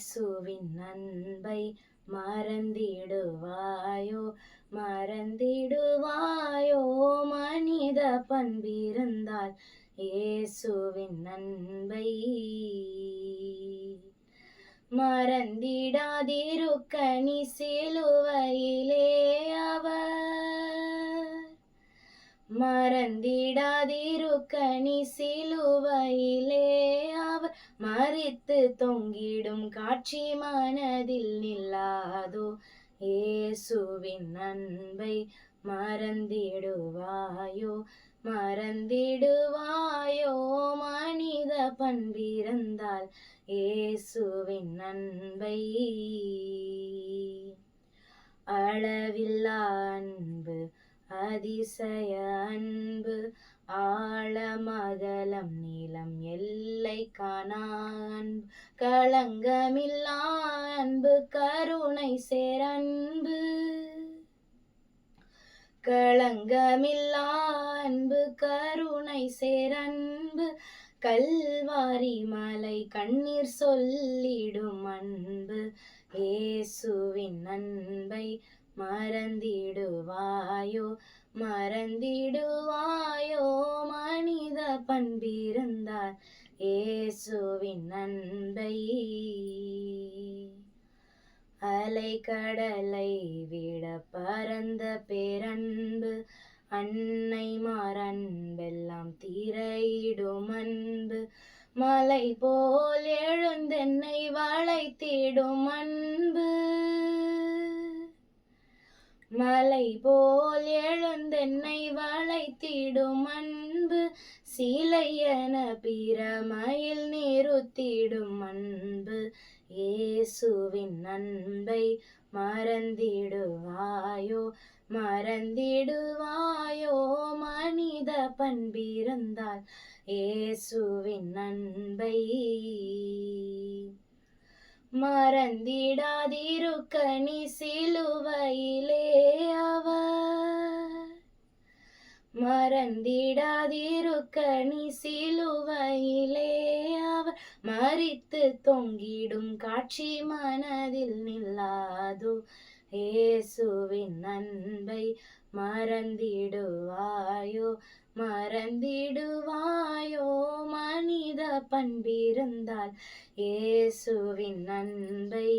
இயேசுவின் அன்பை மறந்திடுவாயோ? மறந்திடுவாயோ? மனித பண்பிருந்தால் இயேசுவின் அன்பை மறந்திடாதிருக்க நீ சிலுவையிலே அவர். மறந்திடாதிருக்க நீ சிலுவையிலே மறித்து தொங்கிடும் காட்சி மனதில் நில்லாதோ? இயேசுவின் அன்பை மறந்திடுவாயோ? மறந்திடுவாயோ? மனித பண்பிறந்தால் இயேசுவின் அன்பை அளவில்லா அன்பு அதிசய அன்பு ஆழமா காணான். களங்கமில்லா அன்பு கருணை சேரன்பு களங்கமில்லா அன்பு கருணை சேரன்பு கல்வாரி மலை கண்ணீர் சொல்லிடும் அன்பு. இயேசுவின் அன்பை மறந்திடுவாயோ? மறந்திடுவாயோ? மனித பண்பிருந்தார் இயேசுவின் அன்பை அலை கடலை விட பரந்த பேரன்பு அன்னை மாறன்பெல்லாம் தீரையிடும் அன்பு மலை போல் எழுந்தென்னை வளைத்திடும் அன்பு. மலை போல் எழுந்தென்னை வளைத்திடும் அன்பு சிலையன பிரமையில் நிறுத்திடும் அன்பு இயேசுவின் அன்பை மறந்திடுவாயோ மறந்திடுவாயோ மனித பண்பிருந்தால் இயேசுவின் அன்பை மறந்திடாதிருக்க நீ சிலுவையிலே அவர். மறந்திடாதிருக்க நீ சிலுவையிலே அவர் மறித்து தொங்கிடும் காட்சி மனதில் நில்லாதோ? இயேசுவின் அன்பை மறந்திடுவாயோ? மறந்திடுவாயோ? மனித பண்பிருந்தால் இயேசுவின் அன்பை